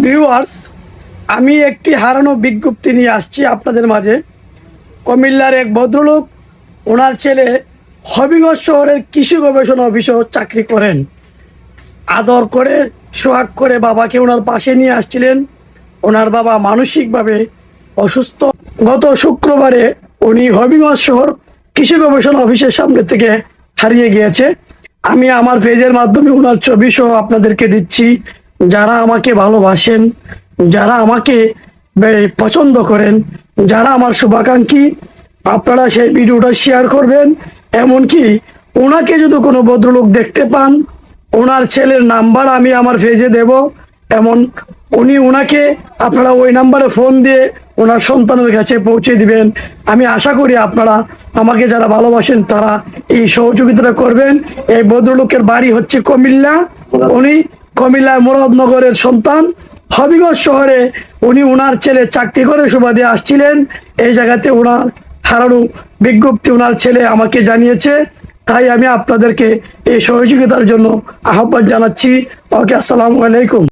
Viewers, আমি একটি হারানো বিজ্ঞপ্তি নিয়ে আসছি আপনাদের মাঝে। কুমিল্লার এক ভদ্রলোক, ওনার ছেলে হবিগঞ্জ শহরের কৃষি গবেষণা অফিসেও চাকরি করেন। আদর করে, সোহাগ করে বাবাকে ওনার পাশে নিয়ে আসছিলেন। ওনার বাবা মানসিকভাবে অসুস্থ। গত শুক্রবারে উনি হবিগঞ্জ শহর কৃষি গবেষণা অফিসের সামনে থেকে হারিয়ে গিয়েছে। আমি আমার পেজের মাধ্যমে ওনার ছবি সহ আপনাদেরকে দিচ্ছি। যারা আমাকে ভালোবাসেন, যারা আমাকে পছন্দ করেন, যারা আমার শুভাকাঙ্ক্ষী, আপনারা সেই ভিডিওটা শেয়ার করবেন। এমনকি ওনাকে যদি কোনো ভদ্রলোক দেখতে পান, ওনার ছেলের নাম্বার আমি আমার পেজে দেব। এমন উনি ওনাকে আপনারা ওই নাম্বারে ফোন দিয়ে ওনার সন্তানের কাছে পৌঁছে দিবেন। আমি আশা করি আপনারা আমাকে যারা ভালোবাসেন, তারা এই সহযোগিতাটা করবেন। এই ভদ্রলোকের বাড়ি হচ্ছে কুমিল্লা। উনি কুমিল্লা মুরাদনগরের সন্তান হবিগঞ্জ শহরে উনি ওনার ছেলে চাকরি করে সুবাদে আসছিলেন। এই জায়গাতে ওনার হারানো বিজ্ঞপ্তি ওনার ছেলে আমাকে জানিয়েছে। তাই আমি আপনাদেরকে এই সহযোগিতার জন্য আহ্বান জানাচ্ছি। ওকে, আসসালামু আলাইকুম।